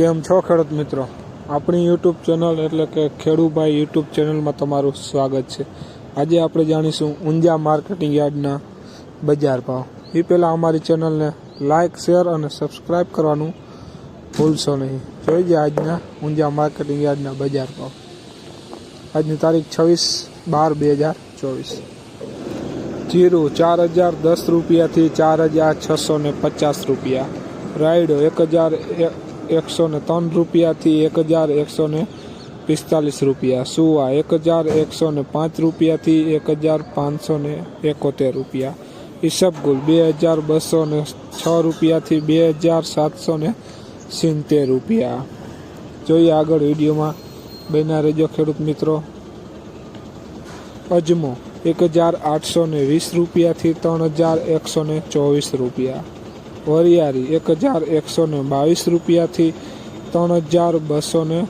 કેમ છો ખેડૂત મિત્રો? આપણી યુટ્યુબ ચેનલ એટલે કે ખેડૂભાઈ યુટ્યુબ ચેનલમાં તમારું સ્વાગત છે. આજે આપણે જાણીશું ઊંઝા માર્કેટિંગ યાર્ડના બજાર ભાવ. એ પહેલાં અમારી ચેનલને લાઇક શેર અને સબસ્ક્રાઈબ કરવાનું ભૂલશો નહીં. જોઈ જાય આજના ઊંઝા માર્કેટિંગ યાર્ડના બજાર ભાવ. આજની તારીખ છવ્વીસ બાર બે હજાર ચોવીસ. જીરું ચાર હજાર દસ રૂપિયાથી ચાર હજાર છસો ને પચાસ રૂપિયા. રાયડો એક હજાર એકસો ને ત્રણ રૂપિયાથી એક હજાર એકસો ને પિસ્તાલીસ રૂપિયા. સુવા, એક હજાર એકસો ને પાંચ રૂપિયાથી એક હજાર પાંચસો ને એકોતેર રૂપિયા. ઈસબગુલ, બે હજાર બસો ને છ રૂપિયાથી બે હજાર સાતસો ને સિત્તેર રૂપિયા. જોઈએ આગળ વિડીયોમાં બન્યા રહેજો ખેડૂત મિત્રો. અજમો, એક હજાર આઠસો ને વીસ રૂપિયાથી ત્રણ હજાર એકસો ને ચોવીસ રૂપિયા. વરિયાળી એક હજાર એકસો ને બાવીસ રૂપિયાથી ત્રણ હજાર બસો ને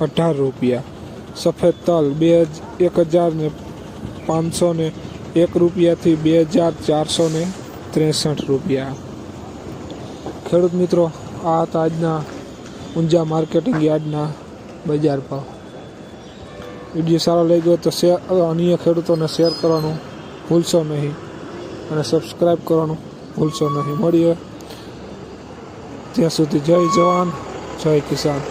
અઢાર રૂપિયા. સફેદ તલ બે એક હજાર ને પાંચસો ને એક રૂપિયાથી બે હજાર ચારસો ને ત્રેસઠ રૂપિયા. ખેડૂત મિત્રો, આ હતા આજના ઊંઝા માર્કેટિંગ યાર્ડના બજાર ભાવ. વીડિયો સારો લઈ ગયો તો શેર અન્ય ખેડૂતોને શેર કરવાનું ભૂલશો નહીં અને સબસ્ક્રાઈબ કરવાનું ભૂલશો નહીં. મળીએ ત્યાં સુધી જય જવાન જય કિસાન